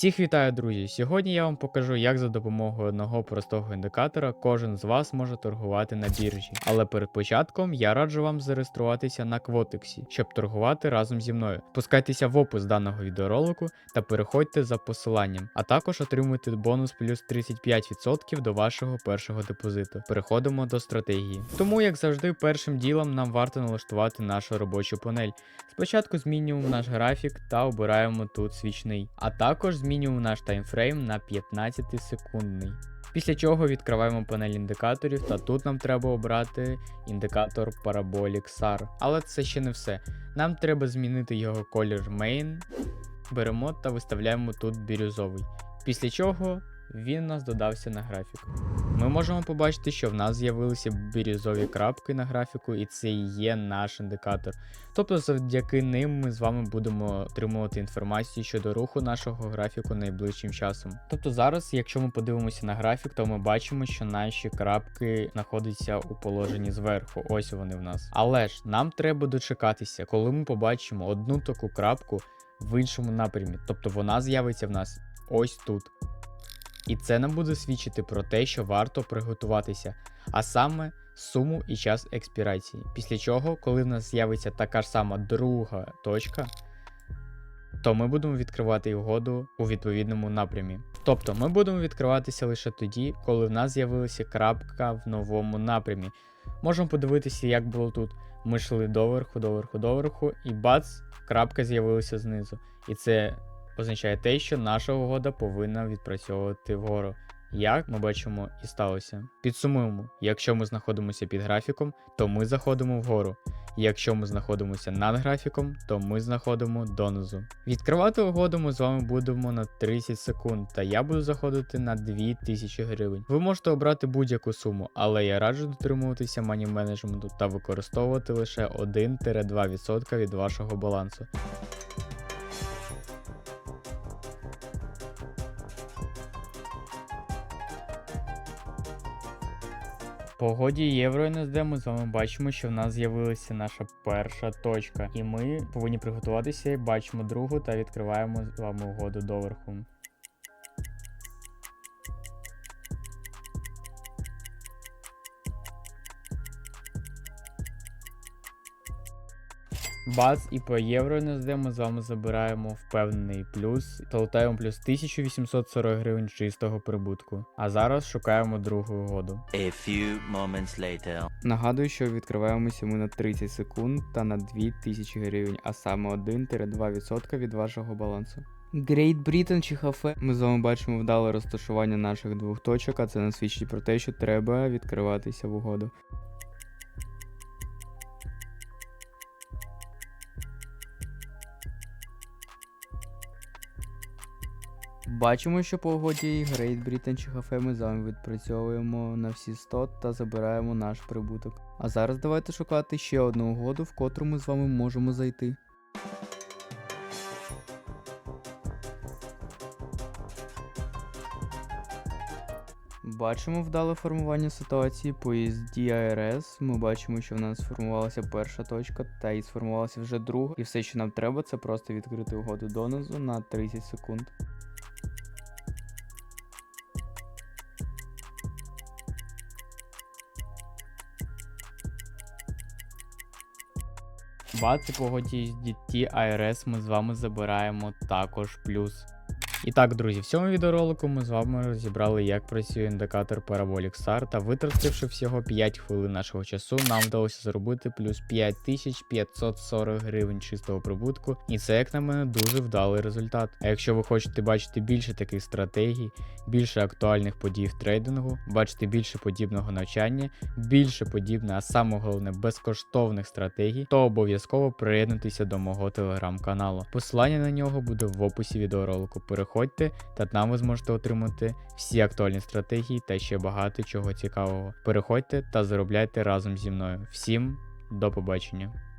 Всіх вітаю, друзі! Сьогодні я вам покажу, як за допомогою одного простого індикатора кожен з вас може торгувати на біржі. Але перед початком я раджу вам зареєструватися на Квотексі, щоб торгувати разом зі мною. Спускайтеся в опис даного відеоролику та переходьте за посиланням, а також отримуйте бонус плюс 35% до вашого першого депозиту. Переходимо до стратегії. Тому, як завжди, першим ділом нам варто налаштувати нашу робочу панель. Спочатку змінюємо наш графік та обираємо тут свічний, а також змінюємо наш таймфрейм на 15 секундний. Після чого відкриваємо панель індикаторів, та тут нам треба обрати індикатор Parabolic SAR. Але це ще не все. Нам треба змінити його колір Main. Беремо та виставляємо тут бірюзовий. Після чого він у нас додався на графік. Ми можемо побачити, що в нас з'явилися бірюзові крапки на графіку, і це є наш індикатор. Тобто, завдяки ним ми з вами будемо отримувати інформацію щодо руху нашого графіку найближчим часом. Тобто зараз, якщо ми подивимося на графік, то ми бачимо, що наші крапки знаходяться у положенні зверху. Ось вони в нас. Але ж нам треба дочекатися, коли ми побачимо одну таку крапку в іншому напрямі. Тобто вона з'явиться в нас ось тут. І це нам буде свідчити про те, що варто приготуватися, а саме суму і час експірації. Після чого, коли в нас з'явиться така ж сама друга точка, то ми будемо відкривати угоду у відповідному напрямі. Тобто ми будемо відкриватися лише тоді, коли в нас з'явилася крапка в новому напрямі. Можемо подивитися, як було тут. Ми йшли доверху, доверху, доверху, і бац, крапка з'явилася знизу. І це означає те, що наша угода повинна відпрацьовувати вгору. Як ми бачимо і сталося. Підсумуємо, якщо ми знаходимося під графіком, то ми заходимо вгору. Якщо ми знаходимося над графіком, то ми знаходимо донизу. Відкривати угоду ми з вами будемо на 30 секунд, та я буду заходити на 2000 гривень. Ви можете обрати будь-яку суму, але я раджу дотримуватися мані менеджменту та використовувати лише 1-2% від вашого балансу. По угоді євро НСД ми з вами бачимо, що в нас з'явилася наша перша точка, і ми повинні приготуватися, бачимо другу та відкриваємо з вами угоду доверху. Бац і по євро НСД ми з вами забираємо впевнений плюс та лутаємо плюс 1840 гривень чистого прибутку. А зараз шукаємо другу угоду. A few moments later. Нагадую, що відкриваємося ми на 30 секунд та на 2000 гривень, а саме 1-2% від вашого балансу. Great Britain чи Хафе. Ми з вами бачимо вдале розташування наших двох точок, а це нас свідчить про те, що треба відкриватися в угоду. Бачимо, що по угоді Great Britain чи Хафе ми з вами відпрацьовуємо на всі 100 та забираємо наш прибуток. А зараз давайте шукати ще одну угоду, в котру ми з вами можемо зайти. Бачимо вдале формування ситуації по ESD IRS. Ми бачимо, що в нас сформувалася перша точка, та і сформувалася вже друга. І все, що нам треба, це просто відкрити угоду донизу на 30 секунд. Бац, і по угоді з DT IRS ми з вами забираємо також плюс. І так, друзі, в цьому відеоролику ми з вами розібрали, як працює індикатор Parabolic SAR, та витративши всього 5 хвилин нашого часу, нам вдалося зробити плюс 5540 гривень чистого прибутку, і це, як на мене, дуже вдалий результат. А якщо ви хочете бачити більше таких стратегій, більше актуальних подій в трейдингу, бачити більше подібного навчання, більше подібне, а саме головне безкоштовних стратегій, то обов'язково приєднуйтеся до мого телеграм-каналу. Посилання на нього буде в описі відеоролику. Переходьте, та там ви зможете отримати всі актуальні стратегії та ще багато чого цікавого. Переходьте та заробляйте разом зі мною. Всім до побачення!